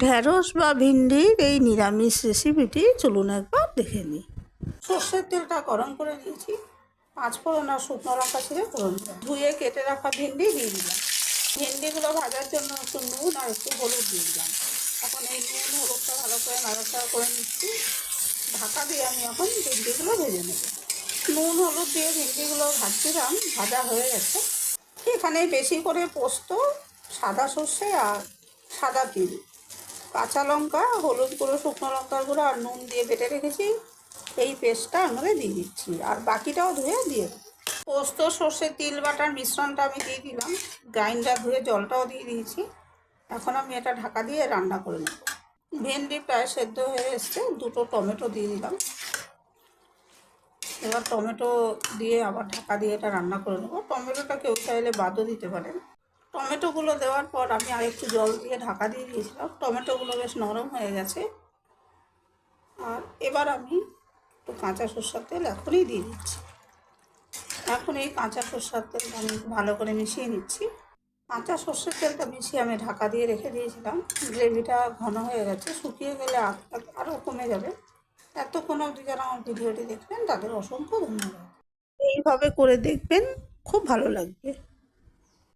ঢ্যাঁড়স বা ভিন্ডির এই নিরামিষ রেসিপিটি চলুন একবার দেখে নিই। সর্ষের তেলটা গরম করে নিয়েছি। পাঁচ ফোড়ন আর শুকনো লঙ্কা ছিঁড়ে দিলাম ধুয়ে কেটে রাখা ভিন্ডি দিয়ে দিলাম। ভিন্ডিগুলো ভাজার জন্য একটু নুন আর একটু হলুদ দিয়ে দিলাম। এখন এই নুন, হলুদটা ভালো করে নাড়াচাড়া করে নিচ্ছি। ঢাকা দিয়ে আমি এখন ভিন্ডিগুলো ভেজে নেব। নুন, হলুদ দিয়ে ভিন্ডিগুলো ভাজছিলাম, ভাজা হয়ে গেছে। এখানে বেশি করে পোস্ত, সাদা সর্ষে আর সাদা তিল। কাঁচা লঙ্কা, হলুদ গুঁড়ো, শুকনো লঙ্কার গুঁড়ো আর নুন দিয়ে বেটে রেখেছি। এই পেস্টটা আমরা দিয়ে দিচ্ছি। আর বাকিটাও ধুয়ে দিয়ে পোস্ত, সর্ষে, তিল বাটার মিশ্রণটা আমি দিয়ে দিলাম। গ্রাইন্ডার ধুয়ে জলটাও দিয়ে দিয়েছি। এখন আমি এটা ঢাকা দিয়ে রান্না করে নেব। ভেন্ডি প্রায় সেদ্ধ হয়ে এসছে। দুটো টমেটো দিয়ে দিলাম। এবার টমেটো দিয়ে আবার ঢাকা দিয়ে এটা রান্না করে নেব। টমেটোটা কেউ চাইলে বাদও দিতে পারেন। টমেটোগুলো দেওয়ার পর আমি আর একটু জল দিয়ে ঢাকা দিয়ে দিয়েছিলাম। টমেটোগুলো বেশ নরম হয়ে গেছে। আর এবার আমি একটু কাঁচা সর্ষার তেল এখনই দিয়ে দিচ্ছি। এখন এই কাঁচা সর্ষার তেল আমি ভালো করে মিশিয়ে নিচ্ছি। কাঁচা সর্ষের তেলটা মিশিয়ে আমি ঢাকা দিয়ে রেখে দিয়েছিলাম। গ্রেভিটা ঘন হয়ে গেছে, শুকিয়ে গেলে আরও কমে যাবে। এতক্ষণ অবধি যারা আমার ভিডিওটি দেখলেন তাদের অসংখ্য ধন্যবাদ। এইভাবে করে দেখবেন খুব ভালো লাগবে।